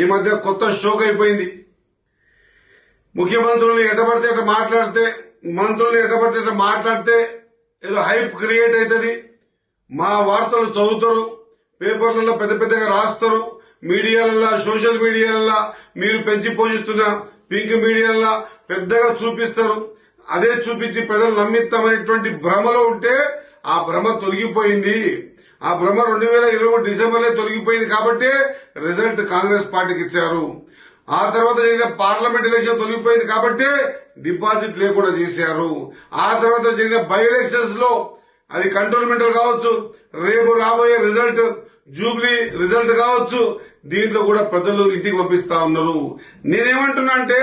ఈ మధ్య కొత్త షోక్ అయిపోయింది. ముఖ్యమంత్రుల్ని ఎటబడితే ఎట మాట్లాడితే మంత్రుల్ని ఎటబడితే ఎట మాట్లాడితే ఏదో హైప్ క్రియేట్ అవుతుంది మా వార్తలు చదువుతారు పేపర్లలో పెద్ద పెద్దగా రాస్తారు. మీడియాలల్లో సోషల్ మీడియాలల్లో మీరు పెంచి పోషిస్తున్న పింక్ మీడియాలో పెద్దగా చూపిస్తారు. అదే చూపించి ప్రజలు నమ్మిస్తామనేటువంటి భ్రమలో ఉంటే ఆ భ్రమ తొలగిపోయింది. ఆ భ్రమ రెండు వేల ఇరవై డిసెంబర్లో తొలగిపోయింది కాబట్టి రిజల్ట్ కాంగ్రెస్ పార్టీకి ఇచ్చారు. ఆ తర్వాత జరిగిన పార్లమెంట్ ఎలక్షన్ తొలగిపోయింది కాబట్టి డిపాజిట్ లేకుండా చేశారు. ఆ తర్వాత జరిగిన బై ఎలక్షన్స్లో అది కంట్రోల్మెంటల్ కావచ్చు రేపు రాబోయే రిజల్ట్ జూబ్లీ రిజల్ట్ కావచ్చు దీంట్లో కూడా ప్రజలు ఇంటికి పంపిస్తా ఉన్నారు. నేనేమంటున్నా అంటే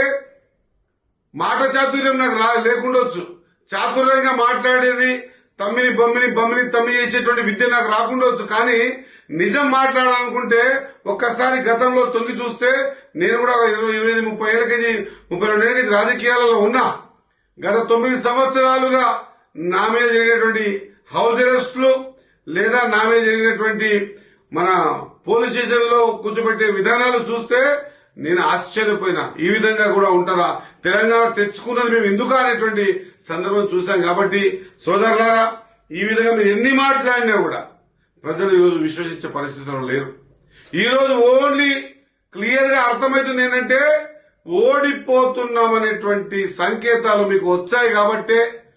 మాట చాతుర్యం నాకు రా లేకుండొచ్చు చాతుర్యంగా మాట్లాడేది తమ్మిని బొమ్మిని బొమ్మిని తమ్మి చేసేటువంటి విద్య నాకు రాకుండొచ్చు కానీ నిజం మాట్లాడాలనుకుంటే ఒక్కసారి గతంలో తొంగి చూస్తే నేను కూడా ఒక ఇరవై ఇరవై ఐదు ముప్పై ఏళ్ళకి ముప్పై రెండు ఏళ్ళకి రాజకీయాలలో ఉన్నా. గత తొమ్మిది సంవత్సరాలుగా నా మీద జరిగినటువంటి హౌస్ అరెస్టులు లేదా నా మీద జరిగినటువంటి మన పోలీస్ స్టేషన్లో కూర్చోబెట్టే విధానాలు చూస్తే నేను ఆశ్చర్యపోయినా. ఈ విధంగా కూడా ఉంటుందా? తెలంగాణ తెచ్చుకున్నది మేము ఎందుకు అనేటువంటి సందర్భం చూసాం కాబట్టి సోదరులారా ఈ విధంగా మీరు ఎన్ని మాట్లాడినా కూడా ప్రజలు ఈరోజు విశ్వసించే పరిస్థితుల్లో లేరు. ఈరోజు ఓన్లీ క్లియర్గా అర్థమవుతుంది ఏంటంటే ఓడిపోతున్నామనేటువంటి సంకేతాలు మీకు వచ్చాయి కాబట్టే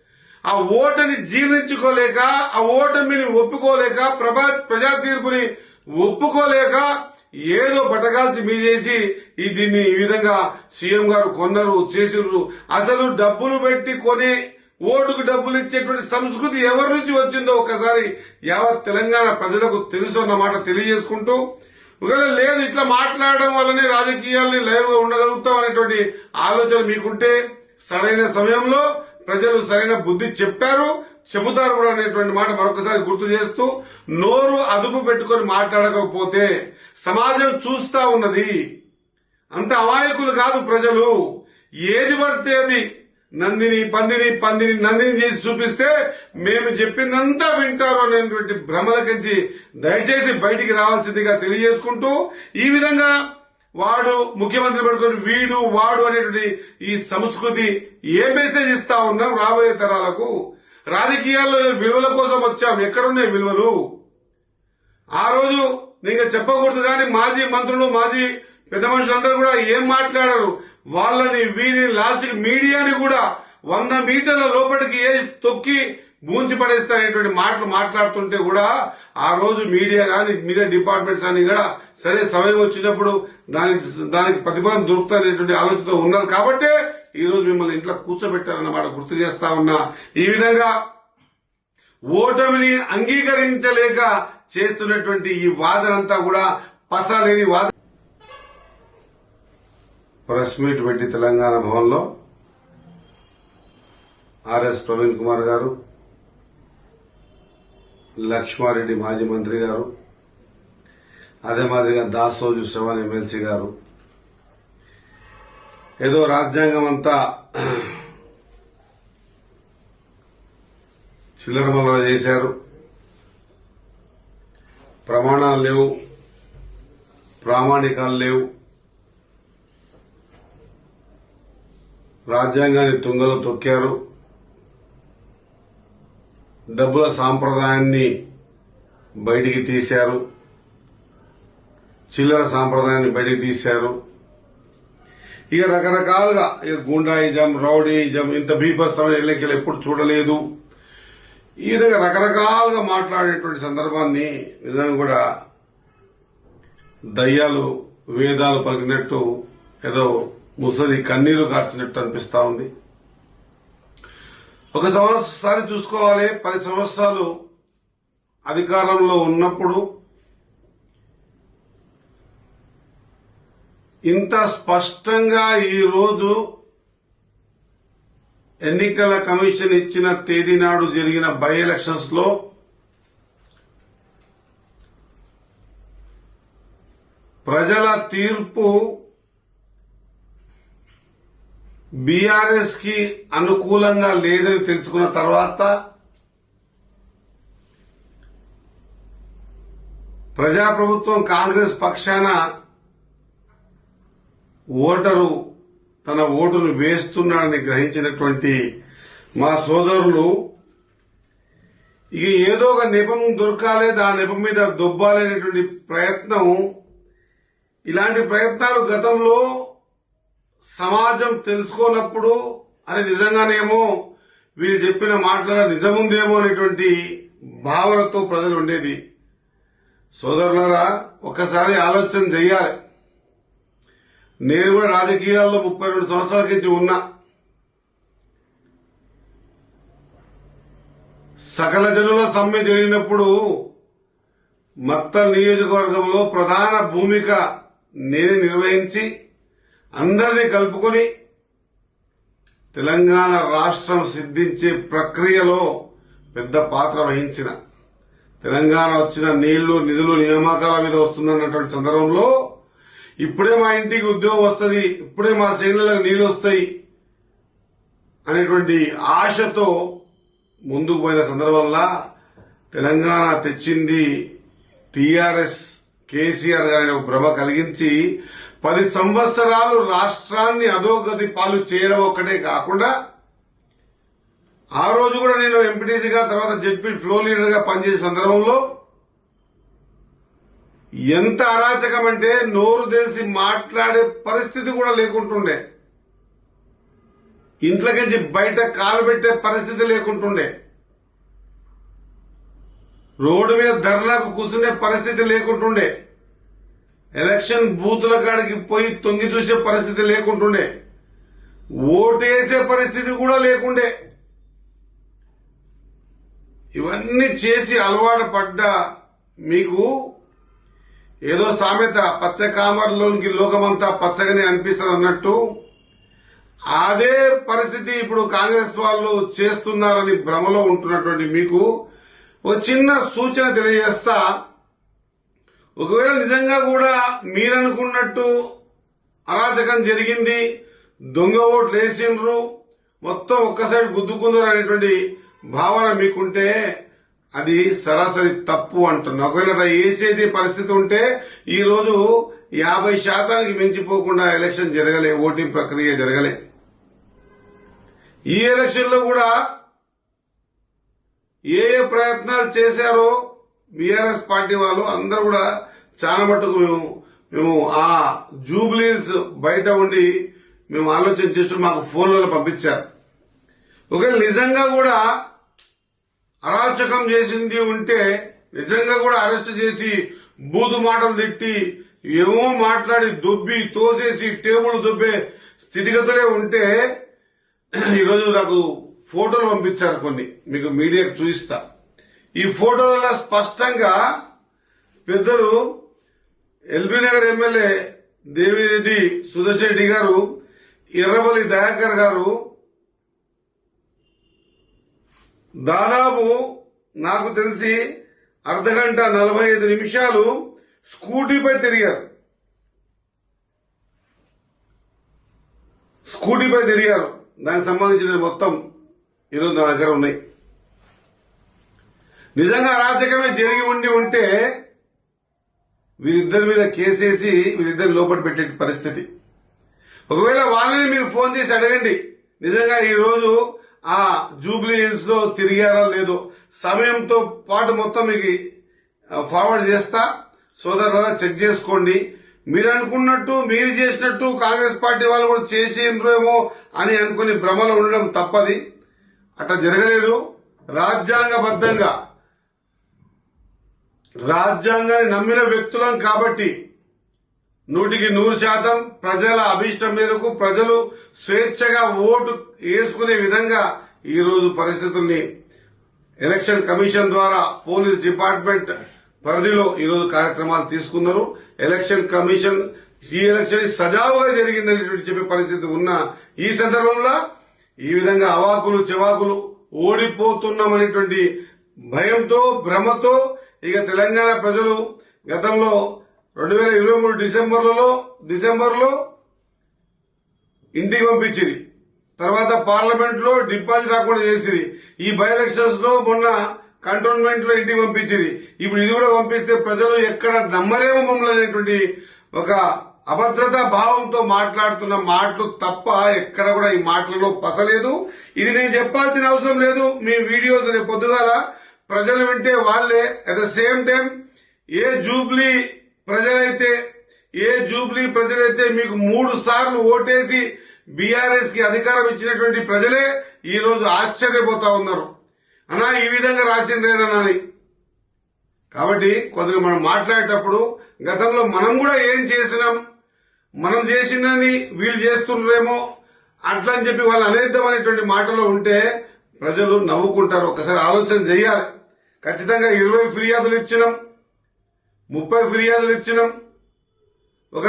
ఆ ఓటని జీర్ణించుకోలేక ఆ ఓటమిని ఒప్పుకోలేక ప్రభా ప్రజా తీర్పుని ఒప్పుకోలేక ఏదో బటకాల్సి మీదేసి ఈ దీన్ని ఈ విధంగా సీఎం గారు కొన్నారు చేసిర్రు. అసలు డబ్బులు పెట్టి కొనే ఓటుకు డబ్బులు ఇచ్చేటువంటి సంస్కృతి ఎవరి నుంచి వచ్చిందో ఒక్కసారి యావత్ తెలంగాణ ప్రజలకు తెలుసు అన్నమాట తెలియజేసుకుంటూ ఒకవేళ లేదు ఇట్లా మాట్లాడడం వల్లనే రాజకీయాల్ని లైవ్ ఉండగలుగుతాం అనేటువంటి ఆలోచన మీకుంటే సరైన సమయంలో ప్రజలు సరైన బుద్ధి చెప్పారు చెబుతారు కూడా అనేటువంటి మాట మరొకసారి గుర్తు చేస్తూ నోరు అదుపు పెట్టుకొని మాట్లాడకపోతే సమాజం చూస్తా ఉన్నది. అంత అమాయకులు కాదు ప్రజలు. ఏది పడితే అది నందిని పందిని పందిని నందిని చేసి చూపిస్తే మేము చెప్పిందంతా వింటారు అనేటువంటి భ్రమలకించి దయచేసి బయటికి రావాల్సిందిగా తెలియజేసుకుంటూ ఈ విధంగా వాడు ముఖ్యమంత్రి పడుకొని వీడు వాడు అనేటువంటి ఈ సంస్కృతి ఏ మెసేజ్ ఇస్తా ఉన్నాం రాబోయే తరాలకు? రాజకీయాల్లో విలువల కోసం వచ్చాం. ఎక్కడున్నాయి విలువలు? ఆ రోజు నీకు చెప్పకూడదు కానీ మాజీ మంత్రులు మాజీ పెద్ద మనుషులందరూ కూడా ఏం మాట్లాడరు? వాళ్ళని వీరిని లాస్ట్ మీడియాని కూడా వంద మీటర్ల లోపలికి ఏ తొక్కి బూంచి పడేస్తారనేటువంటి మాటలు మాట్లాడుతుంటే కూడా ఆ రోజు మీడియా కానీ మీడియా డిపార్ట్మెంట్స్ అని కూడా సరే సమయం వచ్చినప్పుడు దానికి దానికి ప్రతిఫలం దొరుకుతారనేటువంటి ఆలోచనతో ఉన్నారు. కాబట్టే ఈ రోజు మిమ్మల్ని ఇంట్లో కూర్చోబెట్టారన్నమాట గుర్తు చేస్తా ఉన్నా. ఈ విధంగా ఓటమిని అంగీకరించలేక చేస్తున్నటువంటి ఈ వాదనంతా కూడా పసలేని వాదన ప్రెస్ మీట్ పెట్టి తెలంగాణ భవన్లో ఆర్ఎస్ ప్రవీణ్ కుమార్ గారు లక్ష్మారెడ్డి మాజీ మంత్రి గారు అదే మాదిరిగా దాసోజు శ్రవణ్ ఎమ్మెల్సీ గారు. ఏదో రాజ్యాంగం అంతా చిల్లర మొదల చేశారు. ప్రమాణాలు లేవు ప్రామాణికాలు లేవు. రాజ్యాంగాన్ని తుంగలో తొక్కారు. డబ్బుల సాంప్రదాయాన్ని బయటికి తీశారు. చిల్లర సాంప్రదాయాన్ని బయటికి తీశారు. ఇక రకరకాలుగా ఇక గుండాయిజం రౌడీయిజం ఇంత బీభత్సమైన ఎన్నికలు ఎప్పుడు చూడలేదు. ఈ విధంగా రకరకాలుగా మాట్లాడేటువంటి సందర్భాన్ని నిజంగా కూడా దయ్యాలు వేదాలు పలికినట్టు ఏదో ముసలి కన్నీరు కార్చినట్టు అనిపిస్తా ఉంది. ఒక సంవత్సరాన్ని చూసుకోవాలి. పది సంవత్సరాలు అధికారంలో ఉన్నప్పుడు ఇంత స్పష్టంగా ఈ రోజు ఎన్నికల కమిషన్ ఇచ్చిన తేదీ నాడు జరిగిన బై ఎలక్షన్స్లో ప్రజల తీర్పు బీఆర్ఎస్కి అనుకూలంగా లేదని తెలుసుకున్న తర్వాత ప్రజాప్రభుత్వం కాంగ్రెస్ పక్షాన ఓటరు తన ఓటును వేస్తున్నాడని గ్రహించినటువంటి మా సోదరులు ఇక ఏదో ఒక నెపం దొరకాలే ఆ నెపం మీద దొబ్బాలనేటువంటి ప్రయత్నం ఇలాంటి ప్రయత్నాలు గతంలో సమాజం తెలుసుకోనప్పుడు అని నిజంగానేమో వీరు చెప్పిన మాటల నిజముందేమో అనేటువంటి భావనతో ప్రజలు ఉండేది. సోదరులరా ఒక్కసారి ఆలోచన చెయ్యాలి. నేను కూడా రాజకీయాల్లో ముప్పై రెండు సంవత్సరాల నుంచి ఉన్నా. సకల జనుల సమ్మె జరిగినప్పుడు మత్త నియోజకవర్గంలో ప్రధాన భూమిక నేను నిర్వహించి అందరినీ కలుపుకొని తెలంగాణ రాష్ట్రం సిద్ధించే ప్రక్రియలో పెద్ద పాత్ర వహించిన తెలంగాణ వచ్చిన నీళ్ళు నిధులు నియామకాల మీద వస్తుందన్నటువంటి సందర్భంలో ఇప్పుడే మా ఇంటికి ఉద్యోగం వస్తుంది ఇప్పుడే మా శ్రేణులకు నీళ్ళు వస్తాయి అనేటువంటి ఆశతో ముందుకు పోయిన సందర్భంలో తెలంగాణ తెచ్చింది టీఆర్ఎస్ కేసీఆర్ గారిని ఒక భ్రమ కలిగించి పది సంవత్సరాలు రాష్ట్రాన్ని అధోగతి పాలు చేయడం ఒక్కటే కాకుండా ఆ రోజు కూడా నేను ఎంపీటీసీగా తర్వాత జడ్పీ ఫ్లో లీడర్గా పనిచేసే సందర్భంలో ఎంత అరాచకం అంటే నోరు తెలిసి మాట్లాడే పరిస్థితి కూడా లేకుంటుండే. ఇంట్లోకించి బయట కాలు పెట్టే పరిస్థితి లేకుంటుండే. రోడ్డు మీద ధరలకు కూర్చునే పరిస్థితి లేకుంటుండే. ఎలక్షన్ బూతుల కాడికి పోయి తొంగి చూసే పరిస్థితి లేకుంటుండే. ఓటేసే పరిస్థితి కూడా లేకుండే. ఇవన్నీ చేసి అలవాటు పడ్డ మీకు ఏదో సామెత పచ్చ కామర్లోనికి లోకమంతా పచ్చగానే అనిపిస్తుంది అన్నట్టు అదే పరిస్థితి ఇప్పుడు కాంగ్రెస్ వాళ్ళు చేస్తున్నారని భ్రమలో ఉంటున్నటువంటి మీకు ఒక చిన్న సూచన తెలియజేస్తా. ఒకవేళ నిజంగా కూడా మీరనుకున్నట్టు అరాచకం జరిగింది దొంగ ఓట్లు వేసిండ్రు మొత్తం ఒక్కసారి గుద్దుకుందరు అనేటువంటి భావన మీకుంటే అది సరాసరి తప్పు అంటున్నా. ఒకవేళ వేసేది పరిస్థితి ఉంటే ఈ రోజు యాభై శాతానికి మించిపోకుండా ఎలక్షన్ జరగలే ఓటింగ్ ప్రక్రియ జరగలే. ఈ ఎలక్షన్లో కూడా ఏ ఏ ప్రయత్నాలు చేశారో బీఆర్ఎస్ పార్టీ వాళ్ళు అందరూ కూడా చాలా మటుకు మేము మేము ఆ జూబ్లీస్ బయట ఉండి మేము ఆలోచన చేస్తూ మాకు ఫోన్లలో పంపించారు. ఒకవేళ నిజంగా కూడా అరాచకం చేసింది ఉంటే నిజంగా కూడా అరెస్ట్ చేసి బూదు మాటలు తిట్టి ఏమో మాట్లాడి దుబ్బి తోసేసి టేబుల్ దుబ్బే స్థితిగతులే ఉంటే ఈరోజు నాకు ఫోటోలు పంపించారు కొన్ని. మీకు మీడియాకు చూపిస్తా. ఈ ఫోటోలలో స్పష్టంగా పెద్దలు ఎల్బీ నగర్ ఎమ్మెల్యే దేవిరెడ్డి సుదర్శెడ్డి గారు ఎర్రబలి దయాకర్ గారు దాదాపు నాకు తెలిసి అర్ధగంట నలభై ఐదు నిమిషాలు స్కూటీపై తిరిగారు. స్కూటీపై తిరిగారు. దానికి సంబంధించిన మొత్తం ఈరోజు నా దగ్గర ఉన్నాయి. నిజంగా అరాచకమే జరిగి ఉండి ఉంటే వీరిద్దరి మీద కేసేసి వీరిద్దరు లోపల పెట్టే పరిస్థితి. ఒకవేళ వాళ్ళని మీరు ఫోన్ చేసి అడగండి. నిజంగా ఈరోజు ఆ జూబ్లీ హిల్స్లో తిరిగారా లేదో సమయంతో పాటు మొత్తం మీకు ఫార్వర్డ్ చేస్తా. సోదరులారా చెక్ చేసుకోండి. మీరు అనుకున్నట్టు మీరు చేసినట్టు కాంగ్రెస్ పార్టీ వాళ్ళు కూడా చేసేమో అని అనుకుని భ్రమలో ఉండడం తప్పది. అట్లా జరగలేదు. రాజ్యాంగబద్ధంగా రాజ్యాంగాన్ని నమ్మిన వ్యక్తులం కాబట్టి నూటికి నూరు శాతం ప్రజల అభిష్టం మేరకు ప్రజలు స్వేచ్ఛగా ఓటు వేసుకునే విధంగా ఈరోజు పరిస్థితుల్ని ఎలక్షన్ కమిషన్ ద్వారా పోలీస్ డిపార్ట్మెంట్ పరిధిలో ఈరోజు కార్యక్రమాలు తీసుకున్నారు. ఎలక్షన్ కమిషన్ ఈ ఎలక్షన్ సజావుగా జరిగిందని చెప్పే పరిస్థితి ఉన్న ఈ సందర్భంలో ఈ విధంగా అవాకులు చెవాకులు ఓడిపోతున్నామనేటువంటి భయంతో భ్రమతో ఇక తెలంగాణ ప్రజలు గతంలో రెండు వేల ఇరవై మూడు డిసెంబర్లలో డిసెంబర్లో ఇంటికి పంపించింది తర్వాత పార్లమెంట్లో డిపాజిట్ రాకుండా చేసింది ఈ బై ఎలక్షన్స్లో మొన్న కంటోన్మెంట్లో ఇంటికి పంపించింది ఇప్పుడు ఇది కూడా పంపిస్తే ప్రజలు ఎక్కడ నమ్మరేమో మమ్మల్ని అనేటువంటి ఒక అభద్రతా భావంతో మాట్లాడుతున్న మాటలు తప్ప ఎక్కడ కూడా ఈ మాటలలో పసలేదు. ఇది నేను చెప్పాల్సిన అవసరం లేదు. మీ వీడియోస్ రేపు పొద్దుగాల ప్రజలు వింటే వాళ్ళే. అట్ ద సేమ్ టైం ఏ జూబ్లీ ప్రజలైతే ఏ జూబ్లీ ప్రజలైతే మీకు మూడు సార్లు ఓటేసి బీఆర్ఎస్కి అధికారం ఇచ్చినటువంటి ప్రజలే ఈ రోజు ఆశ్చర్యపోతా ఉన్నారు. అన్నా ఈ విధంగా రాసిండ్రేనని కాబట్టి కొద్దిగా మనం మాట్లాడేటప్పుడు గతంలో మనం కూడా ఏం చేసినాం? మనం చేసిందని వీళ్ళు చేస్తుండ్రేమో అట్లా అని చెప్పి వాళ్ళు అనేద్దాం అనేటువంటి మాటలో ఉంటే ప్రజలు నవ్వుకుంటారు. ఒకసారి ఆలోచన చేయాలి. ఖచ్చితంగా ఇరవై ఫిర్యాదులు ఇచ్చినాం. ముప్పై ఫిర్యాదులు ఇచ్చినాం. ఒక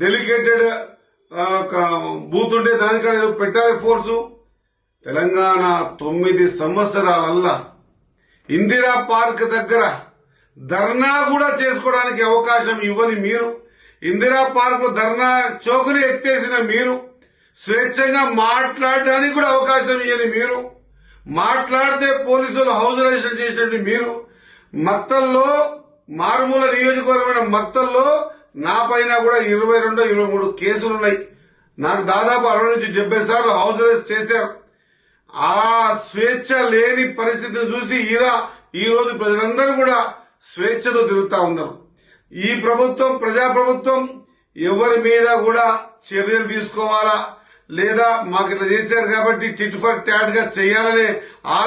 డెలికేటెడ్ బూత్ ఉంటే దానికాడ ఏదో పెట్టాలి ఫోర్సు. తెలంగాణ తొమ్మిది సంవత్సరాలల్లా ఇందిరా పార్క్ దగ్గర ధర్నా కూడా చేసుకోవడానికి అవకాశం ఇవ్వని మీరు ఇందిరా పార్క్లో ధర్నా చౌకని ఎత్తేసిన మీరు స్వేచ్ఛంగా మాట్లాడడానికి కూడా అవకాశం ఇవ్వని మీరు మాట్లాడితే పోలీసులు హౌస్ అరెస్ట్ చేసినట్టు మీరు. మక్తల్లో మారుమూల నియోజకవర్గమైన మక్తల్లో నా పైన కూడా ఇరవై రెండు ఇరవై మూడు కేసులు ఉన్నాయి నాకు దాదాపు అరవై నుంచి డెబ్బై సార్లు హౌస్ అరెస్ట్ చేశారు. ఆ స్వేచ్ఛ లేని పరిస్థితిని చూసి ఈరా ఈ రోజు ప్రజలందరూ కూడా స్వేచ్ఛతో తిరుగుతా ఉన్నారు. ఈ ప్రభుత్వం ప్రజా ప్రభుత్వం ఎవరి మీద కూడా చర్యలు తీసుకోవాలా? లేదా మాకు ఇట్లా చేశారు కాబట్టి టిట్ ఫర్ ట్యాట్గా చేయాలనే ఆ